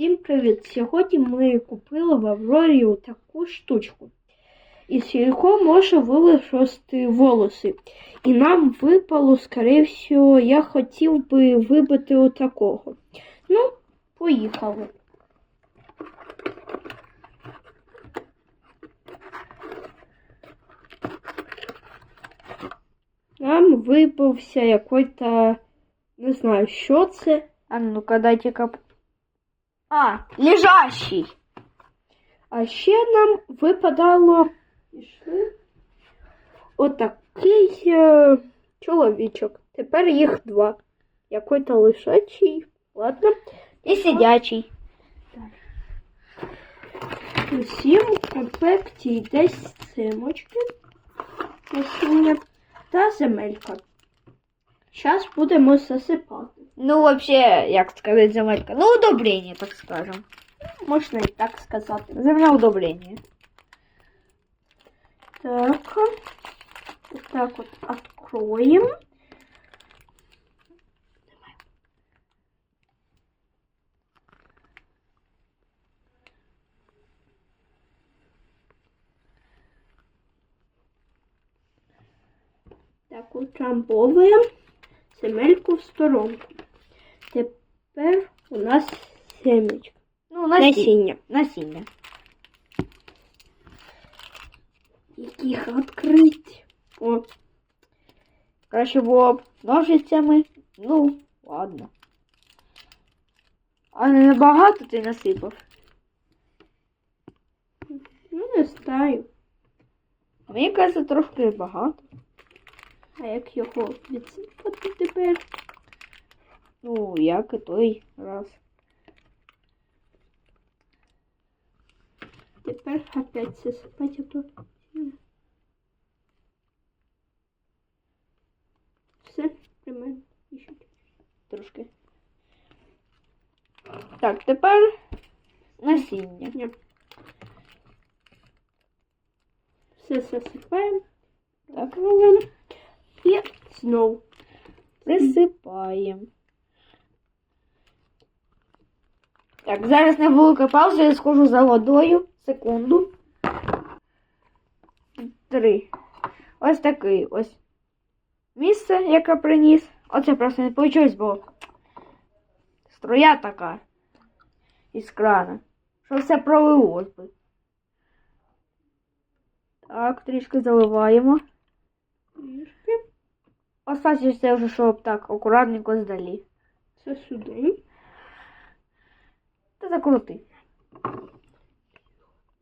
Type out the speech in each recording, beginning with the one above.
Всім привіт! Сьогодні ми купили в Аврорі таку штучку. І сілько може вилишити волоси. І нам випало, скоріше всього, я хотів би вибити отакого. Ну, поїхали. Нам випався який-то, не знаю, що це. А ну-ка дайте кап. А, лежащий. А ще нам випадало отакий е, чоловічок. Тепер їх два. Який-то лишачий. Ладно. І сидячий. Усім в комплекті йде симочки та земелька. Зараз будемо засипати. Ну, вообще, як сказати, земелька. Ну, удобрение, так скажем. Можна і так сказати. Земля удобрение. Так. Вот так вот откроем. Так, утрамбовуємо земельку в сторонку. Тепер у нас семечко. Ну, насіння. Насіння. Насіння. Як відкрити? О, Краще було б ножицями. Ну, ладно. А не набагато ти насипав. ну не знаю. Мені кажеться, трошки багато. А як його відсипати тепер? Ну, як і той раз. Тепер опять засипати тут. Все, примерно. Ще Трошки. Так, тепер насіння. Все засипаємо. Так, Робимо. І знову. присипаємо. Так, зараз невелика пауза, я схожу за водою. Секунду. Три. Ось такий ось місце, яке приніс. Оце просто не вийшло, бо струя така із крана. Що все пролилось би. Так, трішки заливаємо. Трішки. Осталось це вже, щоб так акуратненько здалі. Це сюди. Та закрути.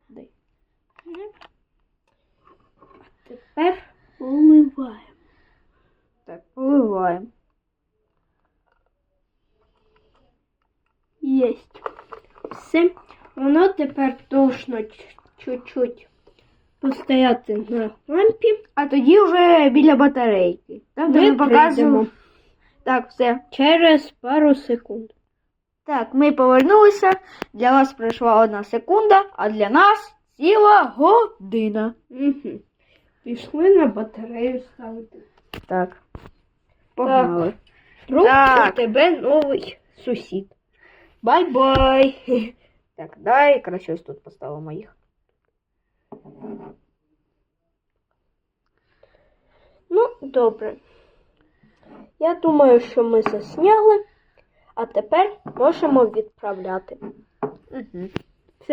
Дай. Тепер поливаємо. Так, поливаємо. Єсть. Все. Воно тепер ч- чуть-чуть постояти на лампі. А тоді вже біля батарейки. Там, де ми показуємо. Так, все. Через пару секунд. Так, ми повернулися. Для вас пройшла одна секунда, а для нас ціла година. Угу. Пішли на батарею ставити. Так. Погнали. Друг у тебе новий сусід. Бай-бай. Так, дай краще ось тут поставимо їх. Ну, добре. Я думаю, що ми засняли, а тепер можемо відправляти. Угу.